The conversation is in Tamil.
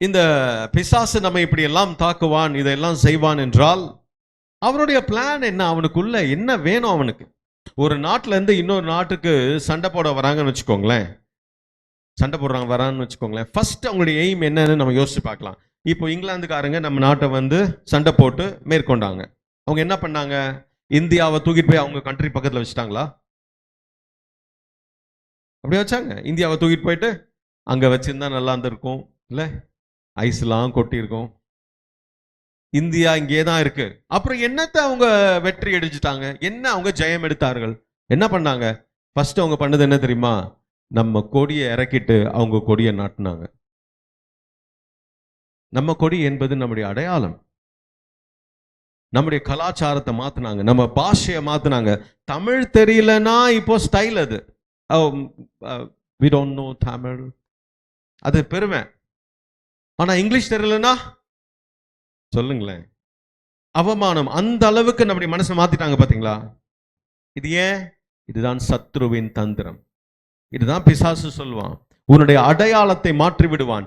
இந்த பிசாசு நம்ம இப்படி எல்லாம் தாக்குவான் இதெல்லாம் செய்வான் என்றால் அவனுடைய பிளான் என்ன? அவனுக்குள்ள என்ன வேணும் அவனுக்கு? ஒரு நாட்டிலேருந்து இன்னொரு நாட்டுக்கு சண்டை போட வராங்கன்னு வச்சுக்கோங்களேன். சண்டை போடுறாங்க வரான்னு வச்சுக்கோங்களேன். ஃபர்ஸ்ட் அவங்களுடைய எய்ம் என்னன்னு நம்ம யோசிச்சு பார்க்கலாம். இப்போ இங்கிலாந்துக்காரங்க நம்ம நாட்டை வந்து சண்டை போட்டு மேற்கொண்டாங்க. அவங்க என்ன பண்ணாங்க? இந்தியாவை தூக்கிட்டு போய் அவங்க கண்ட்ரி பக்கத்தில் வச்சுட்டாங்களா? அப்படியே வச்சாங்க. இந்தியாவை தூக்கிட்டு போயிட்டு அங்கே வச்சுருந்தா நல்லா இருந்திருக்கும் இல்லை? ஐஸ்லாம் கொட்டியிருக்கும். இந்தியா இங்கே தான் இருக்கு. அப்புறம் என்னத்தை அவங்க வெற்றி அடிஞ்சிட்டாங்க? என்ன அவங்க ஜெயம் எடுத்தார்கள்? என்ன பண்ணாங்க? ஃபர்ஸ்ட் அவங்க பண்ணது என்ன தெரியுமா? நம்ம கொடியை இறக்கிட்டு அவங்க கொடியை நாட்டினாங்க. நம்ம கொடி என்பது நம்முடைய அடையாளம். நம்முடைய கலாச்சாரத்தை மாத்தினாங்க. நம்ம பாஷையை மாத்தினாங்க. தமிழ் தெரியலன்னா இப்போ ஸ்டைல் அது. வி டோன்ட் நோ தமிழ் அது பெருமை. ஆனால் இங்கிலீஷ் தெரியலன்னா சொல்லுங்களேன். அவமானம். அந்த அளவுக்கு நம்முடைய மனசை மாத்திட்டாங்க பார்த்தீங்களா இது ஏன்? இதுதான் சத்ருவின் தந்திரம். இதுதான் பிசாசு சொல்லுவான் உன்னுடைய அடையாளத்தை மாற்றி விடுவான்